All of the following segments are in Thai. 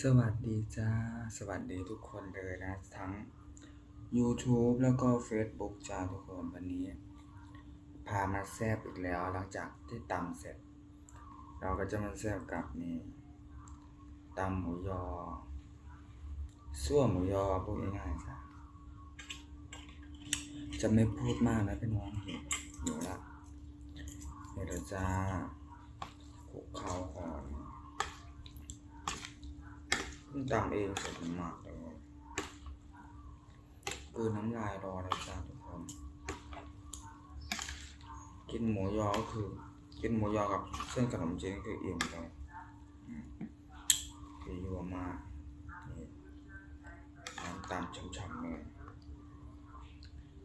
สวัสดีจ้า สวัสดีทุกคนเลยนะ ทั้ง YouTube แล้วก็ Facebook จ้าทุกคนวันนี้ พามาแซบอีกแล้วหลังจากที่ตำเสร็จ เราก็จะมาแซบกับนี่ตำหมูยอซั่วหมูยอพูดง่ายๆจ้ะจะไม่พูดมากนะพี่น้องหิวหิวละเดี๋ยวจ้าคลุกเคล้าก่อน เพิ่งตำเองเสร็จมากเลยคือน้ำลายรอเลยจ้าทุกคนกินหมูยอก็คือ กินหมูยอกับเส้นขนมจีนคืออิ่มเลยคือยัวมากน้ำตาลช่ำๆเลย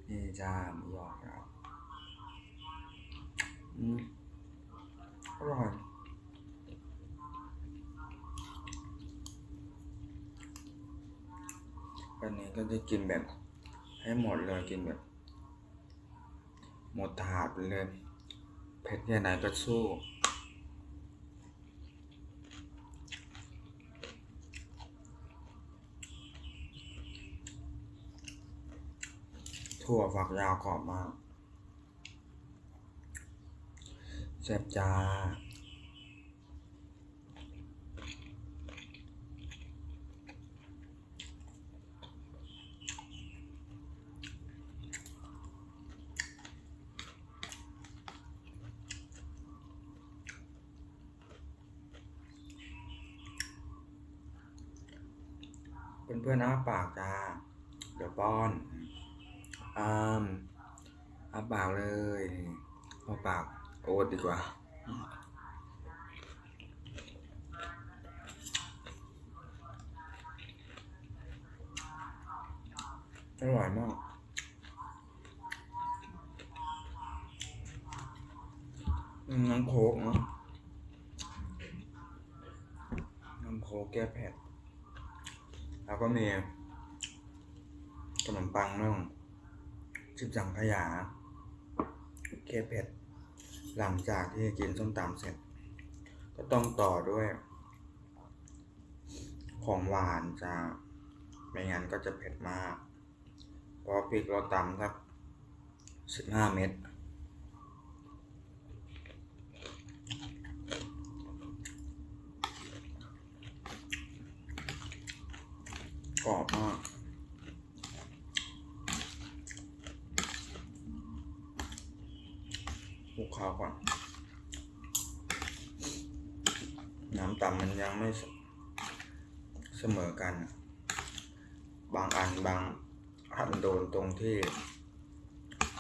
นี่จ้าหมูยอครับ อืมอร่อย วันนี้ก็จะกินแบบ ให้หมดเลยกินแบบ หมดถาดไปเลยเผ็ดแค่ไหนก็สู้ถั่วฝักยาวกรอบมากแซ่บจ้า เพื่อนเพื่อนๆอ้าปากจ้าเดี๋ยวป้อนอ้ามอ้าปากเลยเอาปากโอ๊ตดีกว่าอร่อยมากน้ำโคกเนาะน้ำโคกแก้เผ็ด แล้วก็มีขนมปังนึ่งชิบสังขยาแก้เผ็ด หลังจากที่กินส้มตำเสร็จ ก็ต้องต่อด้วย ของหวานจะไม่งั้นก็จะเผ็ดมาก เพราะพริกเราตำสักสิบห้าเม็ด ก รอบมากคลุกเคล้าก่อน น้ำต่ำมันยังไม่เสมอกัน บางอันบางอันโดนตรงที่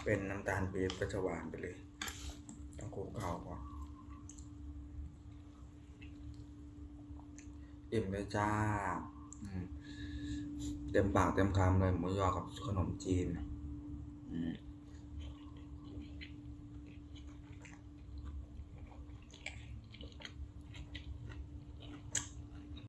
เป็นน้ำตาลปี๊บก็จะหวานไปเลย ต้องคลุกเคล้าก่อนอิ่มเลยจ้า อืม เต็มปากเต็มคำเลยหมูยอกับขนมจีนอืม